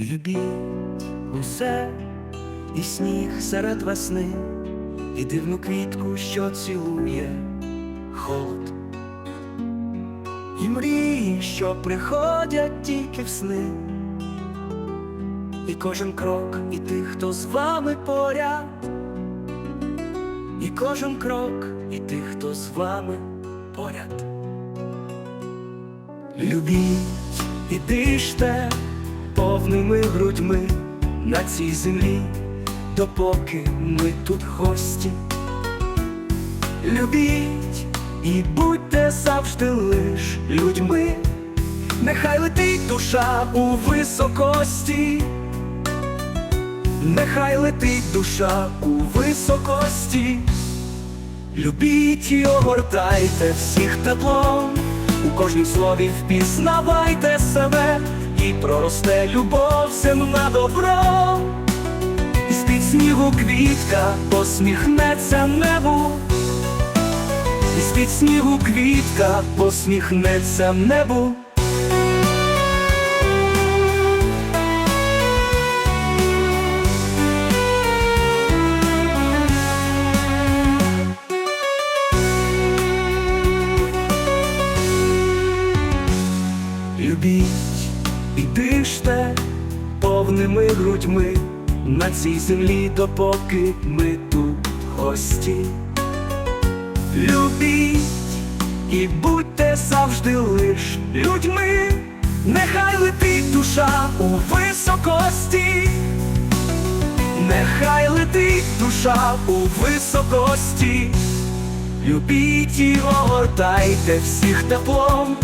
Любіть усе і сніг серед весни, і дивну квітку, що цілує холод. І мрії, що приходять тільки в сни, і кожен крок, і тих, хто з вами поряд, і кожен крок, і тих, хто з вами поряд. Любіть і диште повними грудьми на цій землі, допоки ми тут гості. Любіть і будьте завжди лиш людьми, нехай летить душа у високості, нехай летить душа у високості. Любіть і огортайте всіх теплом, у кожнім слові впізнавайте себе, і проросте любов земна добро. І з-під снігу квітка посміхнеться небу, і з-під снігу квітка посміхнеться небу. Диште повними грудьми. На цій землі, допоки ми тут гості. Любіть і будьте завжди лиш людьми, нехай летить душа у високості, нехай летить душа у високості. Любіть і огортайте всіх теплом,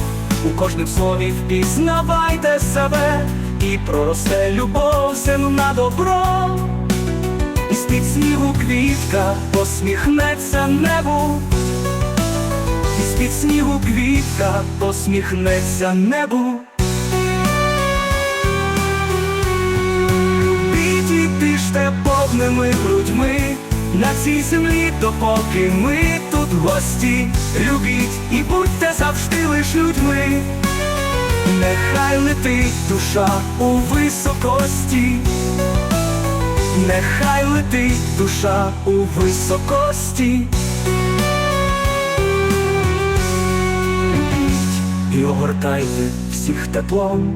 у кожнім слові впізнавайте себе, і проросте любов земна добро, і з-під снігу квітка посміхнеться небу, і з-під снігу квітка посміхнеться небу. Любіть і диште повними грудьми на цій землі, допоки ми тут гості. Любіть і будьте завжди лиш людьми. Нехай летить душа у високості, нехай летить душа у високості. І огортайте всіх теплом,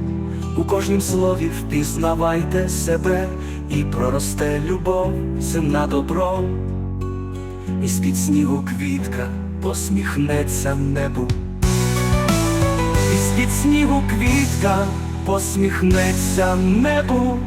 у кожнім слові впізнавайте себе, і проросте любов, земна добро, і з-під снігу квітка посміхнеться в небу, з-під снігу квітка посміхнеться небу.